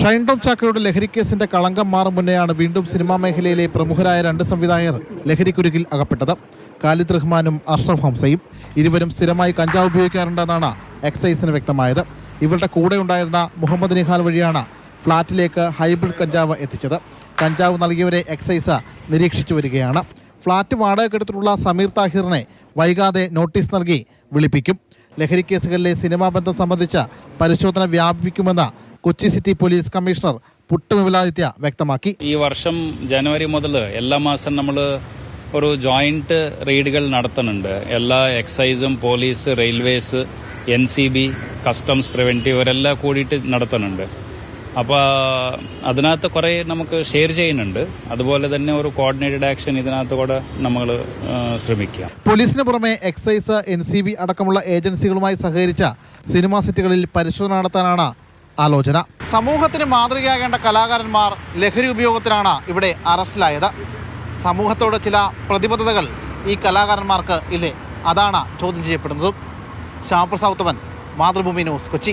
ഷൈൻ ടോം ചാക്കോയുടെ ലഹരിക്കേസിന്റെ കളങ്കം മാറും മുന്നെയാണ് വീണ്ടും സിനിമാ മേഖലയിലെ പ്രമുഖരായ രണ്ട് സംവിധായകർ ലഹരിക്കുരുക്കിൽ അകപ്പെട്ടത്. ഖാലിദ് റഹ്മാനും അഷ്റഫ് ഹംസയും ഇരുവരും സ്ഥിരമായി കഞ്ചാവ് ഉപയോഗിക്കാറുണ്ടെന്നാണ് എക്സൈസിന് വ്യക്തമായത്. ഇവരുടെ കൂടെ ഉണ്ടായിരുന്ന മുഹമ്മദ് നിഹാൽ വഴിയാണ് ഫ്ളാറ്റിലേക്ക് ഹൈബ്രിഡ് കഞ്ചാവ് എത്തിച്ചത്. കഞ്ചാവ് നൽകിയവരെ എക്സൈസ് നിരീക്ഷിച്ചു വരികയാണ്. ഫ്ളാറ്റ് വാടകക്കെടുത്തിട്ടുള്ള സമീർ താഹിറിനെ വൈകാതെ നോട്ടീസ് നൽകി വിളിപ്പിക്കും. ലഹരി കേസുകളിലെ സിനിമാ ബന്ധം സംബന്ധിച്ച പരിശോധന വ്യാപിപ്പിക്കുമെന്ന് കൊച്ചി സിറ്റി പോലീസ് കമ്മീഷണർ പുട്ടുവിലാദിത്യ വ്യക്തമാക്കി. ഈ വർഷം ജനുവരി മുതൽ എല്ലാ മാസം നമ്മൾ ഒരു ജോയിന്റ് റെയ്ഡുകൾ നടത്തുന്നുണ്ട്. എല്ലാ എക്സൈസും police railways N C B customs preventive ഇവരെല്ലാം കൂടിയിട്ട് നടത്തുന്നുണ്ട്. അപ്പോൾ അതിനകത്ത് കുറേ നമുക്ക് ഷെയർ ചെയ്യുന്നുണ്ട്. അതുപോലെ തന്നെ ഒരു കോർഡിനേറ്റഡ് ആക്ഷൻ ഇതിനകത്ത് കൂടെ നമ്മൾ ശ്രമിക്കുക. പോലീസിന് പുറമെ എക്സൈസ് എൻ സി ബി അടക്കമുള്ള ഏജൻസികളുമായി സഹകരിച്ച സിനിമാ സിറ്റികളിൽ പരിശോധന നടത്താനാണ് ആലോചന. സമൂഹത്തിന് മാതൃകയാകേണ്ട കലാകാരന്മാർ ലഹരി ഉപയോഗത്തിലാണ് ഇവിടെ അറസ്റ്റിലായത്. സമൂഹത്തോട് ചില പ്രതിബദ്ധതകൾ ഈ കലാകാരന്മാർക്ക് ഇല്ലേ? അതാണ് ചോദ്യം ചെയ്യപ്പെടുന്നത്. ശ്യാമപ്രസാദ് ഉത്തമൻ മാതൃഭൂമി ന്യൂസ് കൊച്ചി.